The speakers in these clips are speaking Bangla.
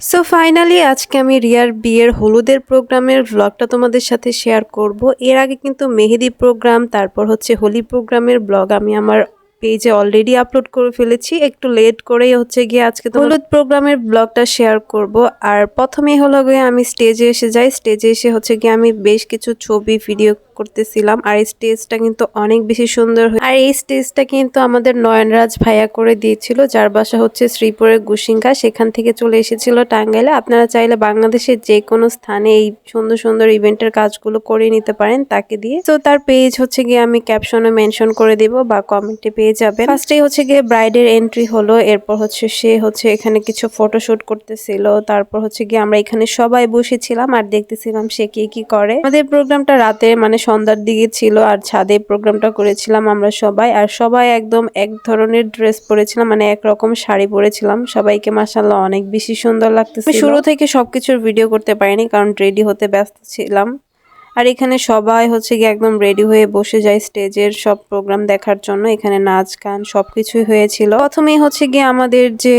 সো ফাইনালি আজকে আমি রিয়ার বিয়ের হলুদের প্রোগ্রামের ব্লগটা তোমাদের সাথে শেয়ার করব। এর আগে কিন্তু মেহেদি প্রোগ্রাম, তারপর হচ্ছে হোলি প্রোগ্রামের ব্লগ আমি আমার পেজে অলরেডি আপলোড করে ফেলেছি। একটু লেট করেই হচ্ছে গিয়ে আজকে তো হলুদ প্রোগ্রামের ব্লগটা শেয়ার করব। আর প্রথমেই হলো গিয়ে আমি স্টেজে এসে যাই। স্টেজে এসে হচ্ছে গিয়ে আমি বেশ কিছু ছবি ভিডিও করতেছিলাম। আর এই স্টেজটা কিন্তু অনেক বেশি সুন্দর আর এই স্টেজটা কিন্তু আমাদের নয়নরাজ ভাইয়া করে দিয়েছিল। যার বাসা হচ্ছে শ্রীপুরের গুসিঙ্গা সেখান থেকে চলে এসেছিল টাঙ্গাইলে। আপনারা চাইলে বাংলাদেশের যে কোনো স্থানে এই সুন্দর সুন্দর ইভেন্টের কাজগুলো করে নিতে পারেন তাকে দিয়ে। তো তার পেজ হচ্ছে গিয়ে আমি ক্যাপশনে মেনশন করে দিব বা কমেন্টে পেয়ে যাবেন। ফার্স্টেই হচ্ছে গিয়ে ব্রাইডের এন্ট্রি হলো, এরপর হচ্ছে সে হচ্ছে এখানে কিছু ফটোশুট করতেছিল, তারপর হচ্ছে গিয়ে আমরা এখানে সবাই বসেছিলাম আর দেখতেছিলাম সে কি কি করে। আমাদের প্রোগ্রামটা রাতে মানে সন্ধ্যার দিকে ছিল আর ছাদে প্রোগ্রামটা করেছিলাম আমরা সবাই, আর সবাই একদম এক ধরনের ড্রেস পরেছিলাম মানে একরকম শাড়ি পরেছিলাম। সবাইকে মাসাল্লাহ অনেক বেশি সুন্দর লাগতেছে শুরু থেকে সবকিছুর ভিডিও করতে পারিনি, কারণ রেডি হতে ব্যস্ত ছিলাম। আর এখানে সবাই হচ্ছে গিয়ে একদম রেডি হয়ে বসে যায় স্টেজের সব প্রোগ্রাম দেখার জন্য। এখানে নাচ গান সবকিছুই হয়েছিল। প্রথমেই হচ্ছে গিয়ে আমাদের যে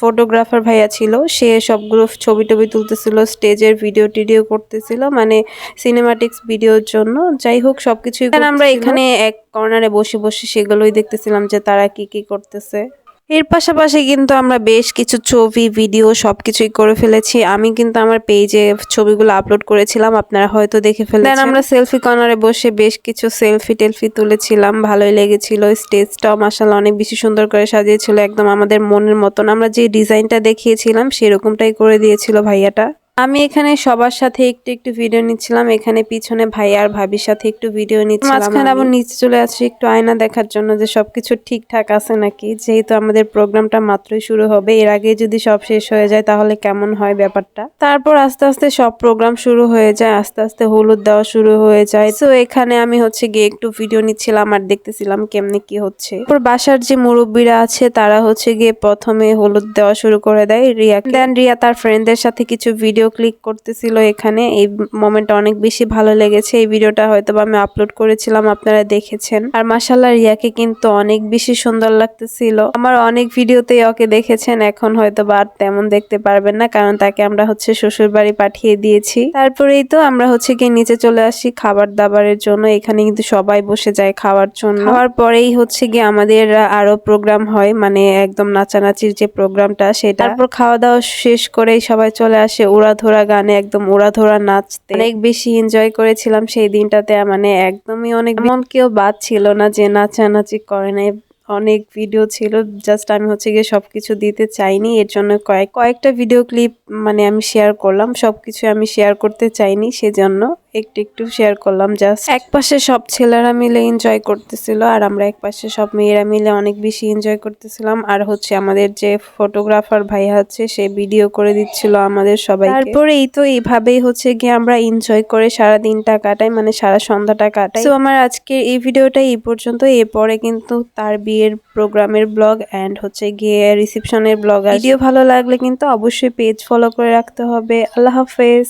ফটোগ্রাফার ভাইয়া ছিল সে সবগুলো ছবি টবি তুলতেছিল স্টেজের ভিডিও টিডিও করতেছিল মানে সিনেমাটিক্স ভিডিওর জন্য। যাই হোক সবকিছুই আমরা এখানে এক কর্নারে বসে বসে সেগুলোই দেখতেছিলাম যে তারা কি কি করতেছে। এর পাশাপাশি কিন্তু আমরা বেশ কিছু ছবি ভিডিও সব কিছুই করে ফেলেছি। আমি কিন্তু আমার পেজে ছবিগুলো আপলোড করেছিলাম, আপনারা হয়তো দেখে ফেলেন দেন আমরা সেলফি কর্নারে বসে বেশ কিছু সেলফি টেলফি তুলেছিলাম, ভালোই লেগেছিল। স্টেজটাও মাসাল অনেক বেশি সুন্দর করে সাজিয়েছিল, একদম আমাদের মনের মতন। আমরা যে ডিজাইনটা দেখিয়েছিলাম, সেরকমটাই করে দিয়েছিল ভাইয়াটা। আমি এখানে সবার সাথে একটু একটু ভিডিও নিচ্ছিলাম। এখানে পিছনে ভাই আর ভাবির সাথে একটু ভিডিও নিচ্ছিলাম মাঝখানে আবার নিচে চলে আসছি একটু আয়না দেখার জন্য যে সবকিছু ঠিকঠাক আছে নাকি? যেহেতু আমাদের প্রোগ্রামটা মাত্রই শুরু হবে এর আগে যদি সব শেষ হয়ে যায় তাহলে কেমন হয় ব্যাপারটা? তারপর আস্তে আস্তে সব প্রোগ্রাম শুরু হয়ে যায় আস্তে আস্তে হলুদ দেওয়া শুরু হয়ে যায়। তো এখানে আমি হচ্ছে গিয়ে একটু ভিডিও নিচ্ছিলাম আর দেখতেছিলাম কেমনে কি হচ্ছে। তারপর বাসার যে মুরব্বীরা আছে তারা হচ্ছে গিয়ে প্রথমে হলুদ দেওয়া শুরু করে দেয় রিয়া দেন রিয়া তার ফ্রেন্ডদের সাথে কিছু ভিডিও ক্লিক করতেছিল এখানে। এই মোমেন্টটা অনেক বেশি ভালো লেগেছে। এই ভিডিওটা হয়তো আমি আপলোড করেছিলাম, আপনারা দেখেছেন। আর মাসাল্লাহ রিয়াকে কিন্তু অনেক বেশি সুন্দর লাগতেছিল। আমার অনেক ভিডিওতেই ওকে দেখেছেন। এখন হয়তো বা আর তেমন দেখতে পারবেন না, কারণ তাকে আমরা হচ্ছে শ্বশুর বাড়ি পাঠিয়ে দিয়েছি। তারপরেই তো আমরা হচ্ছে গিয়ে নিচে চলে আসি খাবার দাবারের জন্য। এখানে কিন্তু সবাই বসে যায় খাওয়ার জন্য। খাওয়ার পরেই হচ্ছে গিয়ে আমাদের আরও প্রোগ্রাম হয় মানে একদম নাচানাচির যে প্রোগ্রামটা সেটা। তারপর খাওয়া দাওয়া শেষ করেই সবাই চলে আসে। উড়াধরা গানে, একদম উড়াধরা নাচতে। অনেক বেশি এনজয় করেছিলাম সেই দিনটাতে মানে একদমই অনেক এমন কেউ বাদ ছিল না যে নাচানাচি করে নাই। অনেক ভিডিও ছিল জাস্ট আমি হচ্ছে গিয়ে সব কিছু দিতে চাইনি, এর জন্য কয়েক, কয়েকটা ভিডিও ক্লিপ মানে আমি শেয়ার করলাম সব কিছু আমি শেয়ার করতে চাইনি সেজন্য। একটু একটু শেয়ার করলাম জাস্ট এক পাশে সব ছেলেরা মিলে এনজয় করতেছিল আর আমরা এক পাশে সব মেয়েরা মিলে অনেক বেশি এনজয় করতেছিলাম। আর হচ্ছে আমাদের যে ফটোগ্রাফার ভাইয়া আছে সে ভিডিও করে দিচ্ছিল আমাদের সবাই তারপরে এই তো এইভাবেই হচ্ছে গিয়ে আমরা এনজয় করে সারা দিনটা কাটাই মানে সারা সন্ধ্যাটা কাটাই। তো আমার আজকের এই ভিডিওটা এই পর্যন্ত। এরপরে কিন্তু তার বিয়ের প্রোগ্রামের ব্লগ অ্যান্ড হচ্ছে গিয়ে রিসেপশনের ব্লগ ভিডিও ভালো লাগলে কিন্তু অবশ্যই পেজ ফলো করে রাখতে হবে। আল্লাহ হাফেজ।